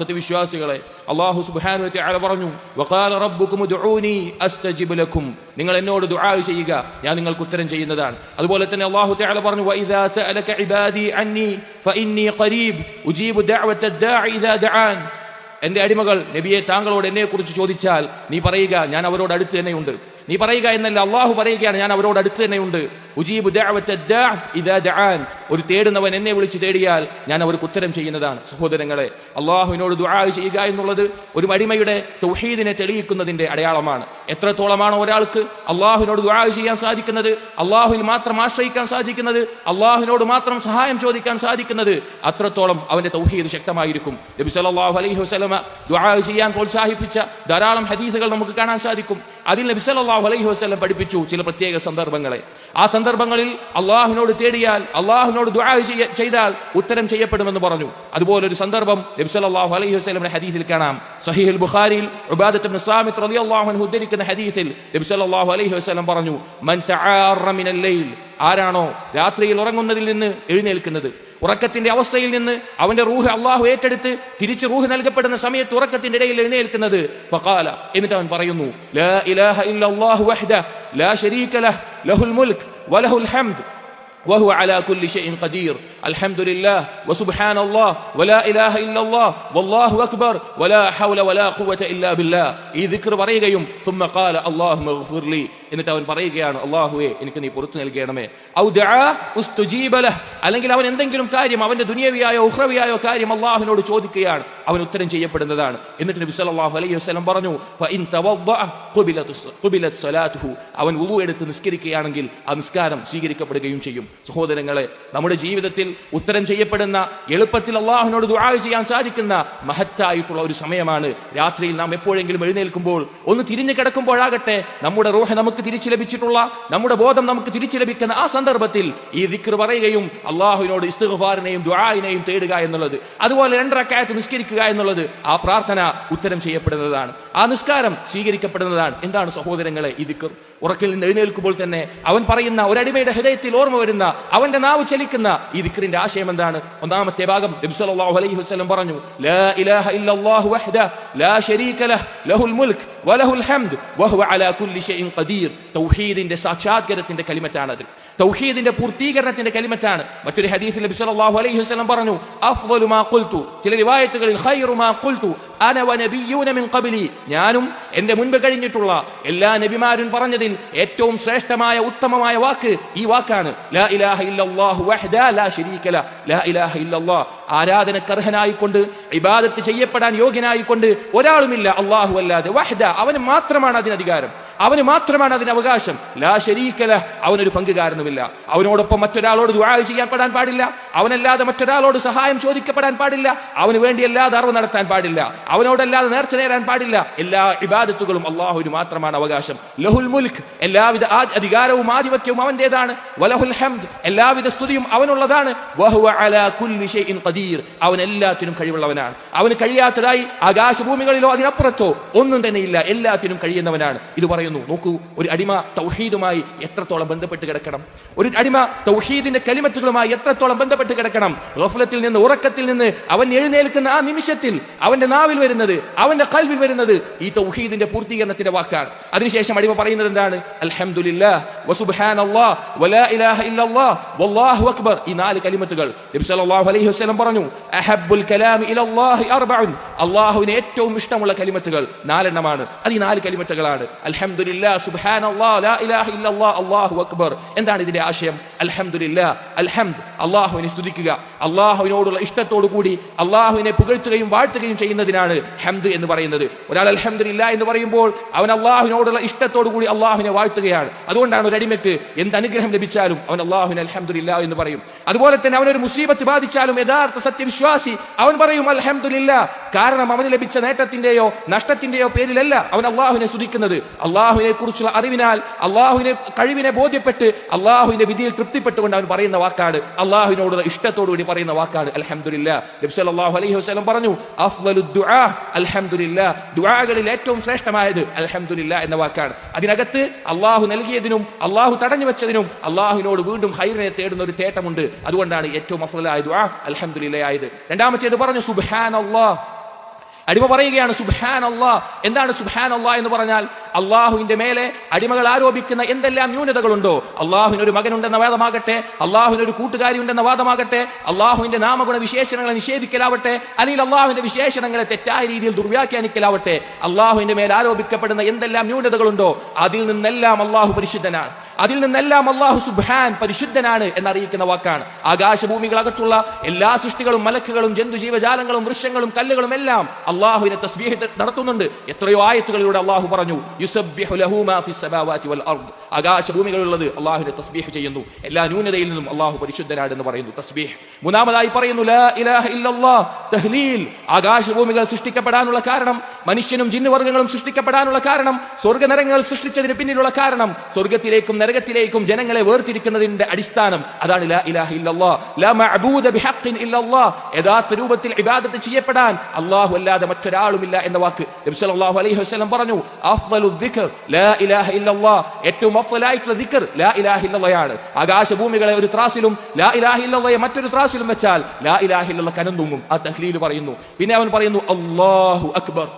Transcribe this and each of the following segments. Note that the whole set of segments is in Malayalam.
സത്യവിശ്വാസികളെ അള്ളാഹു സുബ്ഹാനഹു വ തആല പറഞ്ഞു വക്കാല റബ്ബുക്കും അസ്തജിബ് ലക്കും. നിങ്ങൾ എന്നോട് ദുആ ചെയ്യുക ഞാൻ നിങ്ങൾക്ക് ഉത്തരം ചെയ്യുന്നതാണ്. അതുപോലെ തന്നെ അള്ളാഹു തആല പറഞ്ഞു വഇദാ സഅലക ഇബാദി അന്നി ഫഇന്നി ഖരീബ് ഉജീബു ദഅവത ദാഇ ഇദാ ദആൻ. എന്റെ അടിമകൾ നബിയെ താങ്കളോട് എന്നെക്കുറിച്ച് ചോദിച്ചാൽ നീ പറയുക ഞാൻ അവരോട് അടുത്ത് തന്നെയുണ്ട്. നീ പറയുക എന്നല്ല അള്ളാഹു പറയുകയാണ് ഞാൻ അവരോട് അടുത്ത് തന്നെയുണ്ട് ഉജീബ് ഒരു തേടുന്നവൻ എന്നെ വിളിച്ച് തേടിയാൽ ഞാൻ അവർക്ക് ഉത്തരം ചെയ്യുന്നതാണ്. സഹോദരങ്ങളെ അള്ളാഹുവിനോട് ദുആ ചെയ്യുക എന്നുള്ളത് ഒരു മടിമയുടെ തൗഹീദിനെ തെളിയിക്കുന്നതിന്റെ അടയാളമാണ്. എത്രത്തോളമാണ് ഒരാൾക്ക് അള്ളാഹുവിനോട് ദുആ ചെയ്യാൻ സാധിക്കുന്നത്? അള്ളാഹുവിൽ മാത്രം ആശ്രയിക്കാൻ സാധിക്കുന്നത്? അള്ളാഹുവിനോട് മാത്രം സഹായം ചോദിക്കാൻ സാധിക്കുന്നത്? അത്രത്തോളം അവന്റെ തൗഹീദ് ശക്തമായിരിക്കും. നബി സല്ലല്ലാഹു അലൈഹി വസല്ലമ ദുആ ചെയ്യാൻ പ്രോത്സാഹിപ്പിച്ച ധാരാളം ഹദീസുകൾ നമുക്ക് കാണാൻ സാധിക്കും. അതിൽ നബി സല്ലല്ലാഹു അലൈഹി വസ്ലം പഠിപ്പിച്ചു ചില പ്രത്യേക സന്ദർഭങ്ങളെ. ആ സന്ദർഭങ്ങളിൽ അള്ളാഹുവിനോട് തേടിയാൽ അള്ളാഹുവിനോട് ദുആ ചെയ്താൽ ഉത്തരം ചെയ്യപ്പെടുമെന്ന് പറഞ്ഞു. അതുപോലെ ഒരു സന്ദർഭം നബി സല്ലല്ലാഹു അലൈഹി വസ്ലമിന്റെ ഹദീസിൽ കാണാം. സഹീഹുൽ ബുഖാരിയിൽ ഉബാദത്ത് ഇബ്നു റളിയല്ലാഹു അൻഹു ഉദ്ധരിക്കുന്ന ഹദീസിൽ നബി സല്ലല്ലാഹു അലൈഹി വസല്ലം പറഞ്ഞു മൻ തആറ മിനൽ ആരാണോ രാത്രിയിൽ ഉറങ്ങുന്നതിൽ നിന്ന് എഴുന്നേൽക്കുന്നത് ഉറക്കത്തിന്റെ അവസ്ഥയിൽ നിന്ന് അവന്റെ റൂഹ് അള്ളാഹു ഏറ്റെടുത്ത് തിരിച്ച് റൂഹ് നൽകപ്പെടുന്ന സമയത്ത് ഉറക്കത്തിന്റെ ഇടയിൽ എഴുന്നേൽക്കുന്നത് ഫഖാല എന്നിട്ട് അവൻ പറയുന്നു ലാ ഇലാഹ ഇല്ലല്ലാഹു വഹ്ദഹ ലാ ശരീക ലഹ് ലഹുൽ മുൽക്ക് വലഹുൽ ഹംദ് وهو على كل شيء قدير الحمد لله وسبحان الله ولا إله إلا الله والله أكبر ولا حول ولا قوة إلا بالله ഈ ദിക്ർ പറയുകയും ثم قال اللهم اغفر لي എന്നിട്ട് അവൻ പറയുകയാണ് അള്ളാഹുവെ എനിക്ക് നീ പുറത്തു നൽകണമേ. അല്ലെങ്കിൽ അവൻ എന്തെങ്കിലും കാര്യം അവന്റെ ദുനിയവിയായോ ഉഹ്രവിയായോ കാര്യം അള്ളാഹുവിനോട് ചോദിക്കുകയാണ്. അവൻ ഉത്തരം ചെയ്യപ്പെടുന്നതാണ്. എന്നിട്ട് നബി സല്ലല്ലാഹു അലൈഹി വസല്ലം പറഞ്ഞു അവൻ വുളു എടുത്ത് നിസ്കരിക്കുകയാണെങ്കിൽ ആ നിസ്കാരം സ്വീകരിക്കപ്പെടുകയും ചെയ്യും. സഹോദരങ്ങളെ നമ്മുടെ ജീവിതത്തിൽ ഉത്തരം ചെയ്യപ്പെടുന്ന എളുപ്പത്തിൽ അള്ളാഹുവിനോട് ദുആ ചെയ്യാൻ സാധിക്കുന്ന മഹത്തായിട്ടുള്ള ഒരു സമയമാണ്. രാത്രിയിൽ നാം എപ്പോഴെങ്കിലും എഴുന്നേൽക്കുമ്പോൾ ഒന്ന് തിരിഞ്ഞു കിടക്കുമ്പോഴാകട്ടെ നമ്മുടെ റൂഹ നമുക്ക് തിരിച്ചു ലഭിച്ചിട്ടുള്ള നമ്മുടെ ബോധം നമുക്ക് തിരിച്ചു ലഭിക്കുന്ന ആ സന്ദർഭത്തിൽ ഈ ദിക്ർ പറയുകയും അള്ളാഹുവിനോട് ഇസ്തുഖാറിനെയും ദുആാനെയും തേടുക എന്നുള്ളത് അതുപോലെ രണ്ടരക്കായത്ത് നിസ്കരിക്കുക എന്നുള്ളത് ആ പ്രാർത്ഥന ഉത്തരം ചെയ്യപ്പെടുന്നതാണ്. ആ നിസ്കാരം സ്വീകരിക്കപ്പെടുന്നതാണ്. എന്താണ് സഹോദരങ്ങളെ ഈ ദിക്ർ? ഉറക്കിൽ നിന്ന് എഴുന്നേൽക്കുമ്പോൾ തന്നെ അവൻ പറയുന്ന ഒരടിമയുടെ ഹൃദയത്തിൽ ഓർമ്മ വരുന്ന അവന്റെ നാവ് ചലിക്കുന്ന ഈ ദിക്റിന്റെ ആശയം എന്താണ്? ഒന്നാമത്തെ ഭാഗം നബി സല്ലല്ലാഹു അലൈഹി വസല്ലം പറഞ്ഞു ലാ ഇലാഹ ഇല്ലല്ലാഹു വഹ്ദഹ ലാ ശരീക ലഹ് ലഹുൽ മുൽക് വലഹുൽ ഹംദ് വഹുവ അലാ കുല്ലി ഷൈഇൻ ഖദീർ. തൗഹീദിന്റെ സാക്ഷാത്കാരത്തിന്റെ കലിമറ്റാണത്. തൗഹീദിന്റെ പൂർത്തീകരണത്തിന്റെ കലിമറ്റാണ്. മറ്റൊരു ഹദീസിൽ നബി സല്ലല്ലാഹു അലൈഹി വസല്ലം പറഞ്ഞു അഫ്ളലു മാ ഖുൽതു. ചില റിവായത്തുകളിൽ ഖൈറു ഖുൽതു അന വനബിയ്യൂന മിൻ ഖബ്ലി. ഞാനും എന്റെ മുൻപ് കഴിഞ്ഞിട്ടുള്ള എല്ലാ നബിമാരും പറഞ്ഞതിൽ ഏറ്റവും ശ്രേഷ്ഠമായ ഉത്തമമായ വാക്ക് ഈ വാക്കാണ്. ലാ ഇലാഹ ഇല്ലല്ലാഹു ലാ ശരീക ല. ലാ ഇലാഹ ഇല്ലല്ലാഹ് ആരാധനക്കർഹനായിക്കൊണ്ട് ഇബാദത്ത് ചെയ്യപ്പെടാൻ യോഗ്യനായിക്കൊണ്ട് ഒരാളുമില്ല. അള്ളാഹു അല്ലാതെ വഹ്ദ അവന് മാത്രമാണ് അതിന് അധികാരം അവന് മാത്രമാണ് അതിന് അവകാശം. ലാ ശരീക്കല അവനൊരു പങ്കുകാരനുമില്ല. അവനോടൊപ്പം മറ്റൊരാളോട് ദുആ ചെയ്യപ്പെടാൻ പാടില്ല. അവനല്ലാതെ മറ്റൊരാളോട് സഹായം ചോദിക്കപ്പെടാൻ പാടില്ല. അവന് വേണ്ടി അല്ലാതെ അറിവ് നടത്താൻ പാടില്ല. അവനോടല്ലാതെ നേർച്ച നേരാൻ പാടില്ല. എല്ലാ ഇബാദത്തുകളും അള്ളാഹുവിന് മാത്രമാണ് അവകാശം. ലഹുൽ മുൽക്ക് എല്ലാവിധ ആ- അധികാരവും ആധിപത്യവും അവന്റേതാണ് വലഹുൽ ഹംദ് എല്ലാവിധ സ്തുതിയും അവനുള്ളതാണ്. അവൻ എല്ലാത്തിനും കഴിവുള്ളവനാണ്. അവന് കഴിയാത്തതായി ആകാശഭൂമികളിലോ അതിനപ്പുറത്തോ ഒന്നും തന്നെ ഇല്ല. എല്ലാത്തിനും കഴിയുന്നവനാണ്. ഇത് പറയുന്നു. നോക്കൂ ഒരു അടിമ തൗഹീദുമായി എത്രത്തോളം ബന്ധപ്പെട്ട് കിടക്കണം? ഒരു അടിമ തൗഹീദിന്റെ കലിമറ്റുകളുമായി എത്രത്തോളം ബന്ധപ്പെട്ട് കിടക്കണം? ഗഫലത്തിൽ നിന്ന് ഉറക്കത്തിൽ നിന്ന് അവൻ എഴുന്നേൽക്കുന്ന ആ നിമിഷത്തിൽ അവന്റെ നാവിൽ വരുന്നത് അവന്റെ കൽവിൽ വരുന്നത് ഈ തൗഹീദിന്റെ പൂർത്തീകരണത്തിന്റെ വാക്കാണ്. അതിനുശേഷം അടിമ പറയുന്നത് എന്താണ് അൽഹംദുലില്ലാഹ് വസുബ്ഹാനല്ലാഹ് വലാ ഇലാഹ ഇല്ലല്ലാഹ് വല്ലാഹു അക്ബർ ഈ നാല് കലിമത്തുകൾ. നബി സല്ലല്ലാഹു അലൈഹി വസല്ലം പറഞ്ഞു അഹബ്ബുൽ കലാമി ഇലല്ലാഹി അർബഉൻ. അല്ലാഹുവിന് ഏറ്റവും ഇഷ്ടമുള്ള കലിമത്തുകൾ നാലെണ്ണമാണ്. അത് ഈ നാല് കലിമത്തുകളാണ്. അൽഹംദുലില്ലാഹ് സുബ്ഹാനല്ലാഹ് ലാ ഇലാഹ ഇല്ലല്ലാഹ് അല്ലാഹു അക്ബർ. എന്താണ് ഇതിന്റെ ആശയം? അൽഹംദുലില്ലാഹ് അൽഹംദ്. അല്ലാഹുവിനെ സ്തുതിക്കുക. അല്ലാഹുവിനോടുള്ള ഇഷ്ടത്തോടു കൂടി അല്ലാഹുവിനെ പുകഴ്ത്തുകയും വാഴ്ത്തുകയും ചെയ്യുന്നതിനാണ് ഹംദ് എന്ന് പറയുന്നത്. ഒരാൾ അൽഹംദുലില്ലാ എന്ന് പറയുമ്പോൾ അവൻ അള്ളാഹുവിനോടുള്ള ഇഷ്ടത്തോടു കൂടി അള്ളാഹുവിനെ വാഴ്ത്തുകയാണ്. അതുകൊണ്ടാണ് ഒരു അടിമയ്ക്ക് എന്ത് അനുഗ്രഹം ലഭിച്ചാലും അവൻ അള്ളാഹുവിന് അലഹമില്ല എന്ന് പറയും. അതുപോലെ തന്നെ അവനൊരു മുസീബത്ത് ബാധിച്ചാലും യഥാർത്ഥ സത്യവിശ്വാസി അവൻ പറയും അലഹമില്ല കാരണം അവന് ലഭിച്ച നേട്ടത്തിന്റെയോ നഷ്ടത്തിന്റെയോ പേരിലല്ല അവൻ അള്ളാഹുവിനെ സ്തുതിക്കുന്നത്. അള്ളാഹുവിനെ കുറിച്ചുള്ള അറിവിനാൽ അള്ളാഹുവിനെ കഴിവിനെ ബോധ്യപ്പെട്ട് അള്ളാഹുവിന്റെ വിധിയിൽ തൃപ്തിപ്പെട്ടുകൊണ്ട് അവൻ പറയുന്ന വാക്കാണ് അള്ളാഹുവിനോടുള്ള ഇഷ്ടത്തോടു കൂടി പറയുന്ന വാക്കാണ് അലഹമില്ല അലൈഹി പറഞ്ഞു അഫ്ളലു ദുആ അൽഹംദുലില്ലാ. ദുആകളിൽ ഏറ്റവും ശ്രേഷ്ഠമായത് അൽഹംദുലില്ലാ എന്ന വാക്കാണ്. അതിനകത്ത് അള്ളാഹു നൽകിയതിനും അള്ളാഹു തടഞ്ഞു വെച്ചതിനും അള്ളാഹുവിനോട് വീണ്ടും ഹൈറിനെ തേടുന്ന ഒരു തേട്ടമുണ്ട്. അതുകൊണ്ടാണ് ഏറ്റവും അഫലായത് ദുആ അലഹദില്ലായത് രണ്ടാമത്തേത് പറഞ്ഞു സുബ്ഹാനല്ലാഹ്. അടിമ പറയുകയാണ് സുബാൻ അള്ളാ എന്താണ് സുബാൻ അള്ളാ എന്ന് പറഞ്ഞാൽ അള്ളാഹുവിന്റെ മേലെ അടിമകൾ ആരോപിക്കുന്ന എന്തെല്ലാം ന്യൂനതകളുണ്ടോ? അള്ളാഹുവിന് ഒരു മകനുണ്ടെന്ന വാദമാകട്ടെ അള്ളാഹുവിന് ഒരു കൂട്ടുകാരി ഉണ്ടെന്ന വാദമാകട്ടെ അള്ളാഹുവിന്റെ നാമഗുണ വിശേഷണങ്ങളെ നിഷേധിക്കലാവട്ടെ അല്ലെങ്കിൽ അള്ളാഹുവിന്റെ വിശേഷണങ്ങളെ തെറ്റായ രീതിയിൽ ദുർവ്യാഖ്യാനിക്കലാവട്ടെ അള്ളാഹുവിന്റെ മേൽ ആരോപിക്കപ്പെടുന്ന എന്തെല്ലാം ന്യൂനതകളുണ്ടോ? അതിൽ നിന്നെല്ലാം അള്ളാഹു പരിശുദ്ധനാണ്. അതിൽ നിന്നെല്ലാം അള്ളാഹു സുബാൻ പരിശുദ്ധനാണ് എന്നറിയിക്കുന്ന വാക്കാണ്. ആകാശഭൂമികളകത്തുള്ള എല്ലാ സൃഷ്ടികളും മലക്കുകളും ജന്തു ജീവജാലങ്ങളും വൃക്ഷങ്ങളും കല്ലുകളും എല്ലാം അള്ളാഹുവിനെ തസ്ബീഹ് നടത്തുന്നുണ്ട്. എത്രയോ ആയത്തുകളിലൂടെ അള്ളാഹു പറഞ്ഞു ആകാശഭൂമികളുള്ളത് അള്ളാഹുവിനെ തസ്ബീഹ് ചെയ്യുന്നു. എല്ലാ ന്യൂനതയിൽ നിന്നും അള്ളാഹു പരിശുദ്ധനാണ് എന്ന് പറയുന്നു. തസ്ബീഹ്. മൂന്നാമതായി പറയുന്നു ആകാശഭൂമികൾ സൃഷ്ടിക്കപ്പെടാനുള്ള കാരണം മനുഷ്യനും ജിന്നുവർഗങ്ങളും സൃഷ്ടിക്കപ്പെടാനുള്ള കാരണം സ്വർഗനരങ്ങൾ സൃഷ്ടിച്ചതിന് പിന്നിലുള്ള കാരണം സ്വർഗത്തിലേക്കും നരകത്തിലേക്കും ജനങ്ങളെ വേർതിരിക്കുന്നതിന്റെ അടിസ്ഥാനം അതാണ് ലാ ഇലാഹ ലാ മഅബൂദ ബിഹഖിൻ യഥാർത്ഥ രൂപത്തിൽ ഇബാദത്ത് ചെയ്യപ്പെടാൻ അല്ലാഹു അല്ലാതെ മറ്റൊരാളുമില്ല എന്ന വാക്ക് നബി സല്ലല്ലാഹു അലൈഹി വസല്ലം പറഞ്ഞു. അഫ്ളലു ദിക്ർ ലാ ഇലാഹ ഏറ്റവും ദിക്ർ ലാ ഇലാഹ ആകാശഭൂമികളെ ഒരു ത്രാസിലും ലാ ഇലാഹ മറ്റൊരു ത്രാസിലും വെച്ചാൽ ലാ ഇലാഹ കനന്തൂങ്ങും ആ തഹ്ലീൽ പറയുന്നു. പിന്നെ അവൻ പറയുന്നു അല്ലാഹു അക്ബർ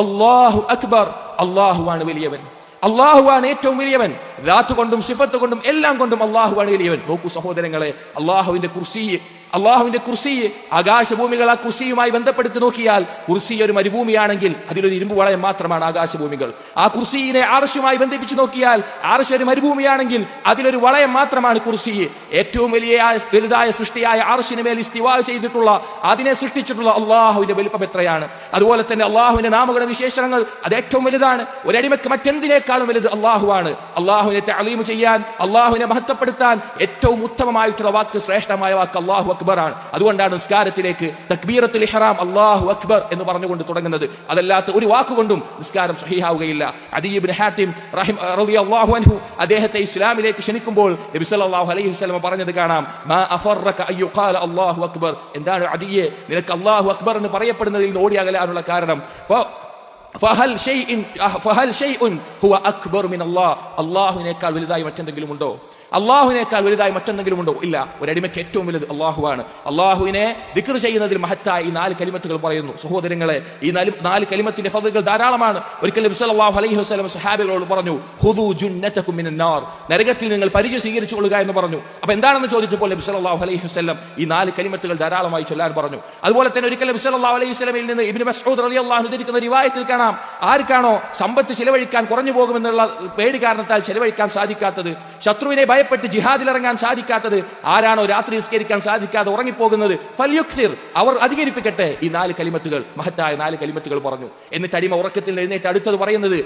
അല്ലാഹു അക്ബർ അല്ലാഹുവാണ് വലിയവൻ. അള്ളാഹുവാണ് ഏറ്റവും വലിയവൻ. രാത്തു കൊണ്ടും സിഫത്ത് കൊണ്ടും എല്ലാം കൊണ്ടും അള്ളാഹുവാണ് വലിയവൻ. നോക്കൂ സഹോദരങ്ങളെ അള്ളാഹുവിന്റെ കുർസി അള്ളാഹുവിന്റെ കുർസി ആകാശഭൂമികൾ ആ കുർസിയുമായി ബന്ധപ്പെടുത്തി നോക്കിയാൽ കുർസി ഒരു മരുഭൂമിയാണെങ്കിൽ അതിലൊരു ഇരുമ്പ് വളയം മാത്രമാണ് ആകാശഭൂമികൾ. ആ കുർസിയെ ആർഷുമായി ബന്ധിപ്പിച്ചു നോക്കിയാൽ ആർഷ ഒരു മരുഭൂമിയാണെങ്കിൽ അതിലൊരു വളയം മാത്രമാണ് കുർസി. ഏറ്റവും വലിയ വലുതായ സൃഷ്ടിയായ ആർഷിന് മേൽ ഇസ്തിവാ ചെയ്തിട്ടുള്ള അതിനെ സൃഷ്ടിച്ചിട്ടുള്ള അള്ളാഹുവിന്റെ വലുപ്പം എത്രയാണ്? അതുപോലെ തന്നെ അള്ളാഹുവിന്റെ നാമകരണ വിശേഷണങ്ങൾ അത് ഏറ്റവും വലുതാണ്. ഒരടിമക്ക് മറ്റെന്തിനേക്കാളും വലുത് അള്ളാഹുവാണ്. അള്ളാഹുവിനെ തലീമ് ചെയ്യാൻ അള്ളാഹുവിനെ മഹത്വപ്പെടുത്താൻ ഏറ്റവും ഉത്തമമായിട്ടുള്ള വാക്ക് ശ്രേഷ്ഠമായ വാക്ക് അള്ളാഹു അക്ബർ ആണ് അതുകൊണ്ടാണ് നിസ്കാരത്തിലേക്ക് തക്ബീറത്തുൽ ഇഹ്റാം അള്ളാഹു അക്ബർ എന്ന് പറഞ്ഞുകൊണ്ട് തുടങ്ങുന്നത്. അതല്ലാത്ത ഒരു വാക്കുകൊണ്ടും നിസ്കാരം സഹിഹാവുകയില്ല. അദീബിൻ ഹാത്തിം റഹിം റളിയല്ലാഹു അൻഹു അദ്ദേഹത്തെ ഇസ്ലാമിലേക്ക് ക്ഷണിക്കുമ്പോൾ നബി സല്ലല്ലാഹു അലൈഹി വസല്ലം പറഞ്ഞത് കാണാം മാ അഫറക അയ്യുഖാല അല്ലാഹു അക്ബർ. എന്താണ് അദിയെ? നിനക്ക് അല്ലാഹു അക്ബർ എന്ന് പറയപ്പെടുന്നതിൽ നിന്ന് ഓടിയകലാനുള്ള കാരണം. ഫ- ഫഹൽ ഷൈഇൻ ഫഹൽ ഷൈഉൻ ഹുവ അക്ബർ മിൻ അല്ലാഹ് അല്ലാഹുവിനേക്കാൾ വലുതായി മറ്റെന്തെങ്കിലും ഉണ്ടോ? അള്ളാഹുവിനേക്കാൾ വലുതായി മറ്റെന്തെങ്കിലും ഉണ്ടോ? ഇല്ല. ഒരടിമയ്ക്ക് ഏറ്റവും വലുത് അള്ളാഹുവാണ്. അള്ളാഹുവിനെ ദിക്ർ ചെയ്യുന്നതിൽ മഹത്തായ ഈ നാല് കലിമത്തുകൾ പറയുന്നു. സഹോദരങ്ങളെ ഈ നാല് നാല് കലിമത്തിന്റെ ഫതുകൾ ധാരാളമാണ്. ഒരിക്കലും അലൈഹി വസല്ലം സഹാബികളോട് പറഞ്ഞു ഹുദു നരകത്തിൽ നിങ്ങൾ പരിചയ സ്വീകരിച്ചു കൊള്ളുക എന്ന് പറഞ്ഞു. അപ്പൊ എന്താണെന്ന് ചോദിച്ചപ്പോൾ നബി സല്ലല്ലാഹു അലൈഹി വസല്ലം ഈ നാല് കലിമത്തുകൾ ധാരാളമായി ചൊല്ലാൻ പറഞ്ഞു. അതുപോലെ തന്നെ ഒരിക്കൽ നബി സല്ലല്ലാഹു അലൈഹി വസല്ലമയിൽ നിന്ന് ഇബ്നു മസ്ഊദ് റളിയല്ലാഹു അൻഹു ധരിക്കുന്ന റിവായത്തിൽ കാണാം. ആർക്കാണോ സമ്പത്ത് ചിലവഴിക്കാൻ കുറഞ്ഞു പോകുമെന്നുള്ള പേടി കാരണത്താൽ ചിലവഴിക്കാൻ സാധിക്കാത്തത്? ശത്രുവിനെ ഭയപ്പെട്ട് ജിഹാദിൽ ഇറങ്ങാൻ സാധിക്കാത്തത് ആരാണോ രാത്രി നിസ്കരിക്കാൻ സാധിക്കാതെ ഉറങ്ങിപ്പോകുന്നത്. ഫലിയുക്സിർ അവർ അധികരിപ്പിക്കട്ടെ ഈ നാല് കലിമത്തുകൾ മഹത്തായ നാല് കലിമത്തുകൾ പറഞ്ഞു. എന്നിട്ട് അടിമ ഉറക്കത്തിൽ എഴുന്നേറ്റ് അടുത്തത് പറയുന്നത്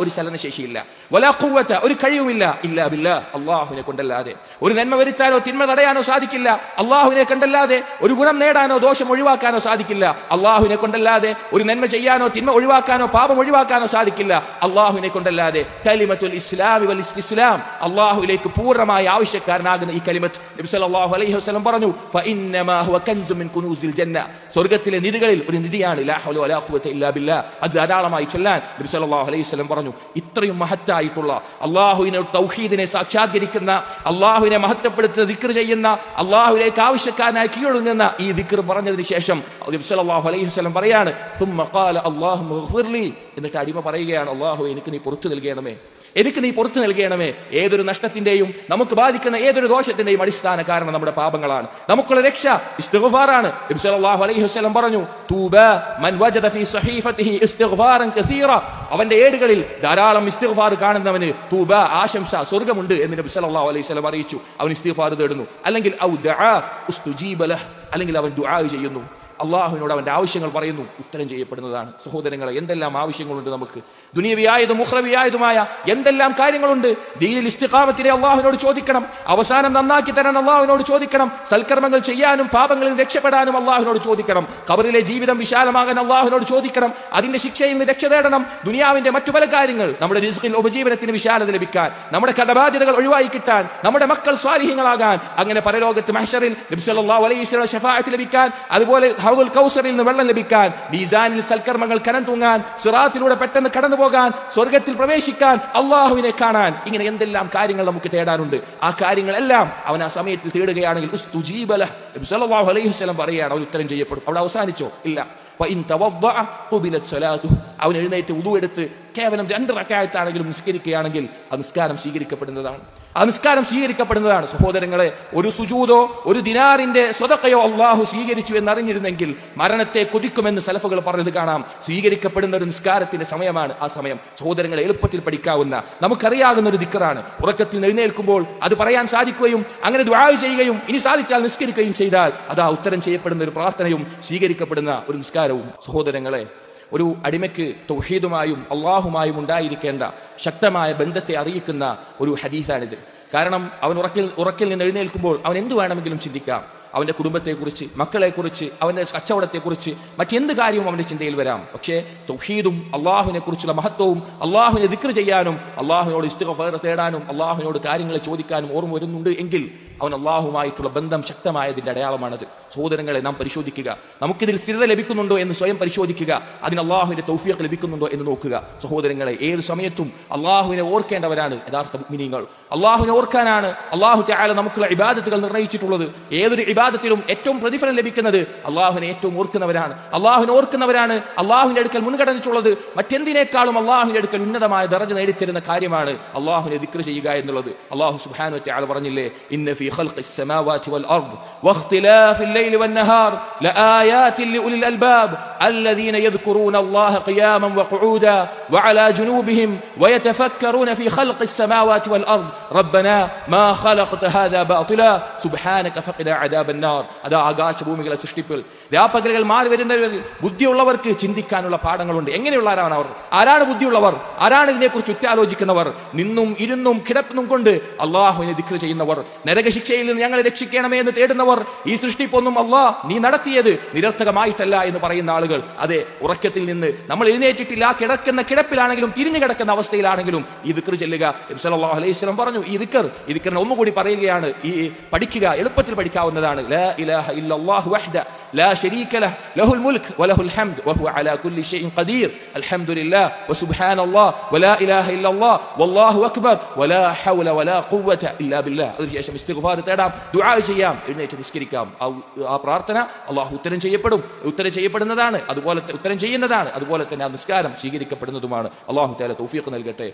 ഒരു ചലനശേഷിയില്ല. വലാ ഖുവത ഒരു കഴിവുമില്ല. ഇല്ലാ ബില്ലാ അള്ളാഹുവിനെ കൊണ്ടല്ലാതെ. ഒരു നന്മ വരുത്താനോ തിന്മ തടയാനോ സാധിക്കില്ല. അള്ളാഹുവിനെ കണ്ടല്ലാതെ ഒരു ഗുണം നേടാനോ ദോഷം ഒഴിവാക്കാനോ സാധിക്കില്ല. അള്ളാഹുവിനെ കൊണ്ടല്ലാതെ ഒരു നന്മ ചെയ്യാനോ തിന്മ ഒഴിവാക്കാനോ പാപം ഒഴിവാക്കാനോ സാധിക്കില്ല. അള്ളാഹുവിനെ കൊണ്ടല്ലാതെ കലിമത്തുൽ ഇസ്ലാമി വൽ ഇസ്ലാം. അള്ളാഹുവിലേക്ക് പൂർണമായി ആവശ്യക്കാരനാകുന്ന ഈ കലിമത്ത് നബി സല്ലല്ലാഹു അലൈഹി വസല്ലം പറഞ്ഞു ഫഇന്നമാ ഹുവ കൻസു മിൻ കുനൂസിൽ ജന്ന. സ്വർഗത്തിലെ നിധികളിൽ ഒരു നിധിയാണ് ലാ ഹൗല വലാ ഖുവത ഇല്ലാ ബില്ലാ. അത് ധാരാളമായി ചൊല്ലാൻ നബി സല്ലല്ലാഹു അലൈഹി വസല്ലം പറഞ്ഞു. ഇത്രയും ഉണ്ടായിട്ടുള്ള അള്ളാഹുവിനെ തൗഹീദിനെ സാക്ഷാത്കരിക്കുന്ന അള്ളാഹുവിനെ മഹത്വപ്പെടുത്തുന്ന ദിക്ർ ചെയ്യുന്ന അള്ളാഹുലേക്ക് ആവശ്യക്കാരനായി കീഴൊഴുങ്ങുന്ന ഈ ദിക്ർ പറഞ്ഞതിന് ശേഷം അള്ളാഹു അലൈഹി വസ്ലം പറയാണ് എന്നിട്ട് അടിമ പറയുകയാണ് അള്ളാഹു എനിക്ക് നീ പുറത്തു നൽകണമേ. എനിക്ക് നീ പുറത്തു നൽകണമേ. ഏതൊരു നഷ്ടത്തിന്റെയും നമുക്ക് ബാധിക്കുന്ന ഏതൊരു ദോഷത്തിന്റെയും അടിസ്ഥാന കാരണം നമ്മുടെ പാപങ്ങളാണ്. നമുക്കുള്ള രക്ഷ ഇസ്തിഗ്ഫാറാണ്. അലൈഹി വസല്ലം പറഞ്ഞു തൂബ മൻ വജദ ഫീ കസീറ. അവന്റെ ഏടുകളിൽ ധാരാളം ഇസ്തിഗ്ഫാർ കാണുന്നവന് തൂബ ആശംസ സ്വർഗമുണ്ട് എന്ന് നബി അലൈഹി വസല്ലം അറിയിച്ചു. അവൻ ഇസ്തിഗ്ഫാർ തേടുന്നു. അല്ലെങ്കിൽ ഔ ഉസ്തുജീബ ലഹ് അല്ലെങ്കിൽ അവൻ ദുആ ചെയ്യുന്നു. അള്ളാഹുവിനോട് അവന്റെ ആവശ്യങ്ങൾ പറയുന്നു ഉത്തരം ചെയ്യപ്പെടുന്നതാണ്. സഹോദരങ്ങളെ എന്തെല്ലാം ആവശ്യങ്ങളുണ്ട് നമുക്ക്? ദുനിയവിയായതും മുഹ്രവിയായതുമായ എന്തെല്ലാം കാര്യങ്ങളുണ്ട്? ദീനിൽ ഇസ്തിഖാമത്തിനെ അള്ളാഹുവിനോട് ചോദിക്കണം അവസാനം നന്നാക്കി തരാൻ അള്ളാഹുവിനോട് ചോദിക്കണം സൽക്കർമ്മങ്ങൾ ചെയ്യാനും പാപങ്ങളിൽ രക്ഷപ്പെടാനും അള്ളാഹുവിനോട് ചോദിക്കണം കബറിലെ ജീവിതം വിശാലമാകാൻ അള്ളാഹുവിനോട് ചോദിക്കണം അതിന്റെ ശിക്ഷയിൽ നിന്ന് രക്ഷ തേടണം ദുനിയാവിന്റെ മറ്റു പല കാര്യങ്ങൾ നമ്മുടെ റിസ്കിൽ ഉപജീവനത്തിന് വിശാലത ലഭിക്കാൻ നമ്മുടെ കടബാധ്യതകൾ ഒഴിവായി കിട്ടാൻ നമ്മുടെ മക്കൾ സ്വാലിഹ്യങ്ങളാകാൻ അങ്ങനെ പരലോകത്ത് മഹ്ഷറിൽ നബി സല്ലല്ലാഹു അലൈഹി ലഭിക്കാൻ അതുപോലെ ഹൗദുൽ കൗസറിൽ നിന്ന് വെള്ളം ലഭിക്കാൻ മീസാനിൽ സൽക്കർമ്മങ്ങൾ കനം തൂങ്ങാൻ സിറാത്തിലൂടെ പെട്ടെന്ന് കടന്നു പോകാൻ സ്വർഗത്തിൽ പ്രവേശിക്കാൻ അള്ളാഹുവിനെ കാണാൻ ഇങ്ങനെ എന്തെല്ലാം കാര്യങ്ങൾ നമുക്ക് തേടാനുണ്ട്. ആ കാര്യങ്ങളെല്ലാം അവൻ ആ സമയത്തിൽ തേടുകയാണെങ്കിൽ പറയുകയാണ് അവൻ ഉത്തരം ചെയ്യപ്പെടും. അവിടെ അവസാനിച്ചോ? ഇല്ല. അവൻ എഴുന്നേറ്റ് ഉദു എടുത്ത് കേവലം രണ്ട് റക്കായത്താണെങ്കിലും നിസ്കരിക്കുകയാണെങ്കിൽ ആ നിസ്കാരം സ്വീകരിക്കപ്പെടുന്നതാണ്. ആ സ്വീകരിക്കപ്പെടുന്നതാണ്. സഹോദരങ്ങളെ ഒരു സുജൂതോ ഒരു ദിനാറിന്റെ സ്വതക്കയോ അള്ളാഹു സ്വീകരിച്ചു എന്നറിഞ്ഞിരുന്നെങ്കിൽ മരണത്തെ കൊതിക്കുമെന്ന് സലഫുകൾ പറഞ്ഞത് കാണാം. സ്വീകരിക്കപ്പെടുന്ന ഒരു നിസ്കാരത്തിന്റെ സമയമാണ് ആ സമയം. സഹോദരങ്ങളെ എളുപ്പത്തിൽ പഠിക്കാവുന്ന നമുക്കറിയാകുന്ന ഒരു ദിക്കറാണ്. ഉറക്കത്തിൽ എഴുന്നേൽക്കുമ്പോൾ അത് പറയാൻ സാധിക്കുകയും അങ്ങനെ ദ്വാഴ് ചെയ്യുകയും ഇനി സാധിച്ചാൽ നിസ്കരിക്കുകയും ചെയ്താൽ അതാ ഉത്തരം ചെയ്യപ്പെടുന്ന ഒരു പ്രാർത്ഥനയും സ്വീകരിക്കപ്പെടുന്ന ഒരു നിസ്കാരവും. സഹോദരങ്ങളെ ഒരു അടിമയ്ക്ക് തൗഹീദുമായും അള്ളാഹുമായും ഉണ്ടായിരിക്കേണ്ട ശക്തമായ ബന്ധത്തെ അറിയിക്കുന്ന ഒരു ഹദീസാണിത്. കാരണം അവൻ ഉറക്കിൽ ഉറക്കിൽ നിന്ന് എഴുന്നേൽക്കുമ്പോൾ അവൻ എന്ത് വേണമെങ്കിലും ചിന്തിക്കാം. അവന്റെ കുടുംബത്തെക്കുറിച്ച് മക്കളെക്കുറിച്ച് അവന്റെ കച്ചവടത്തെക്കുറിച്ച് മറ്റെന്ത് കാര്യവും അവന്റെ ചിന്തയിൽ വരാം. പക്ഷേ തൗഹീദും അള്ളാഹുവിനെ കുറിച്ചുള്ള മഹത്വവും അള്ളാഹുവിനെ ദിക്ർ ചെയ്യാനും അള്ളാഹുവിനോട് ഇസ്തിഗഫാർ തേടാനും അള്ളാഹുവിനോട് കാര്യങ്ങൾ ചോദിക്കാനും ഓർമ്മ വരുന്നുണ്ട് എങ്കിൽ അവൻ അള്ളാഹുമായിട്ടുള്ള ബന്ധം ശക്തമായതിന്റെ അടയാളമാണത്. സഹോദരങ്ങളെ നാം പരിശോധിക്കുക. നമുക്കിതിൽ സ്ഥിരത ലഭിക്കുന്നുണ്ടോ എന്ന് സ്വയം പരിശോധിക്കുക. അതിന് അള്ളാഹുവിന്റെ തൗഫിയൊക്കെ ലഭിക്കുന്നുണ്ടോ എന്ന് നോക്കുക. സഹോദരങ്ങളെ ഏത് സമയത്തും അള്ളാഹുവിനെ ഓർക്കേണ്ടവരാണ് യഥാർത്ഥ മിനിങ്ങൾ അള്ളാഹുവിനെ ഓർക്കാനാണ് അള്ളാഹു ചായ നമുക്കുള്ള ഇബാദത്തുകൾ നിർണയിച്ചിട്ടുള്ളത് ഏതൊരു ഇബാദത്തിലും ഏറ്റവും പ്രതിഫലം ലഭിക്കുന്നത് അള്ളാഹുവിനെ ഏറ്റവും ഓർക്കുന്നവരാണ് അള്ളാഹുവിനെ ഓർക്കുന്നവരാണ് അള്ളാഹുവിന്റെ അടുക്കൽ മുൻഗണനിച്ചുള്ളത് മറ്റെന്തിനേക്കാളും അള്ളാഹുവിന്റെ അടുക്കൽ ഉന്നതമായ ദറജ നേടിത്തരുന്ന കാര്യമാണ് അള്ളാഹുവിനെ ദിക്ർ ചെയ്യുക എന്നുള്ളത് അള്ളാഹു സുബ്ഹാനഹു വതആല പറഞ്ഞില്ലേ ഇന്ന ഫീ ഖൽഖിസ് സമാവാതി വൽ അർദ് വഖ്തിലാഫിൽ ലൈലി വൻ നഹാർ ലആയാതിൻ ലിഉലിൽ അൽബാബ് الذين يذكرون الله قياما وقعودا وعلى جنوبهم ويتفكرون في خلق السماوات والأرض ربنا ما خلقت هذا باطلا سبحانك فقنا عذاب ബന്നാർ അത് ആകാശഭൂമികളെ സൃഷ്ടിപ്പിൽ. രാപ്പകലുകൾ മാറി വരുന്നവരിൽ ബുദ്ധിയുള്ളവർക്ക് ചിന്തിക്കാനുള്ള പാഠങ്ങളുണ്ട്. എങ്ങനെയുള്ളവരാണ് അവർ? ആരാണ് ബുദ്ധിയുള്ളവർ? ആരാണ് ഇതിനെക്കുറിച്ച് ഉറ്റാലോചിക്കുന്നവർ? നിന്നും ഇരുന്നും കിടപ്പും കൊണ്ട് അള്ളാഹുവിനെ ദിക്ര ചെയ്യുന്നവർ. നരകശിക്ഷയിൽ നിന്ന് ഞങ്ങളെ രക്ഷിക്കണമേ എന്ന് തേടുന്നവർ. ഈ സൃഷ്ടിപ്പൊന്നും അള്ളാ നീ നടത്തിയത് നിരർത്ഥകമായിട്ടല്ല എന്ന് പറയുന്ന ആളുകൾ. അതെ ഉറക്കത്തിൽ നിന്ന് നമ്മൾ എഴുന്നേറ്റിട്ടില്ല ആ കിടക്കുന്ന കിടപ്പിലാണെങ്കിലും തിരിഞ്ഞു കിടക്കുന്ന അവസ്ഥയിലാണെങ്കിലും ഈ ദിക്ർ ചെല്ലുക. അലൈഹി സ്വലം പറഞ്ഞു ഈ ദിക്കർ ഈ ദിക്കറിനെ ഒന്നുകൂടി പറയുകയാണ്. ഈ പഠിക്കുക എളുപ്പത്തിൽ പഠിക്കാവുന്നതാണ്. ലാ ഇലാഹ ഇല്ലല്ലാഹു വഹ്ദ ലാ ശരീക ലഹ് ലഹുൽ മുൽക്ക് വലഹുൽ ഹംദ് വഹുവ അലാ കുല്ലി ഷൈഇൻ ഖദീർ അൽഹംദുലില്ലാ വസുബ്ഹാനല്ലാഹ് വലാ ഇലാഹ ഇല്ലല്ലാഹ് വല്ലാഹു അക്ബർ വലാ ഹൗല വലാ ഖുവത ഇല്ലാ ബില്ലാഹ്. അതിനുശേഷം ഇസ്തിഗ്ഫാർ തേടാം ദുആ ചെയ്യാം എഴുന്നേറ്റ് നിസ്കരിക്കാം. ആ- പ്രാർത്ഥന അള്ളാഹു ഉത്തരം ചെയ്യപ്പെടും. ഉത്തരം ചെയ്യപ്പെടുന്നതാണ് അതുപോലെ ഉത്തരം ചെയ്യുന്നതാണ് അതുപോലെ തന്നെ ആ നിസ്കാരം സ്വീകരിക്കപ്പെടുന്നതുമാണ്. അള്ളാഹു തആല തൗഫീഖ് നൽകട്ടെ.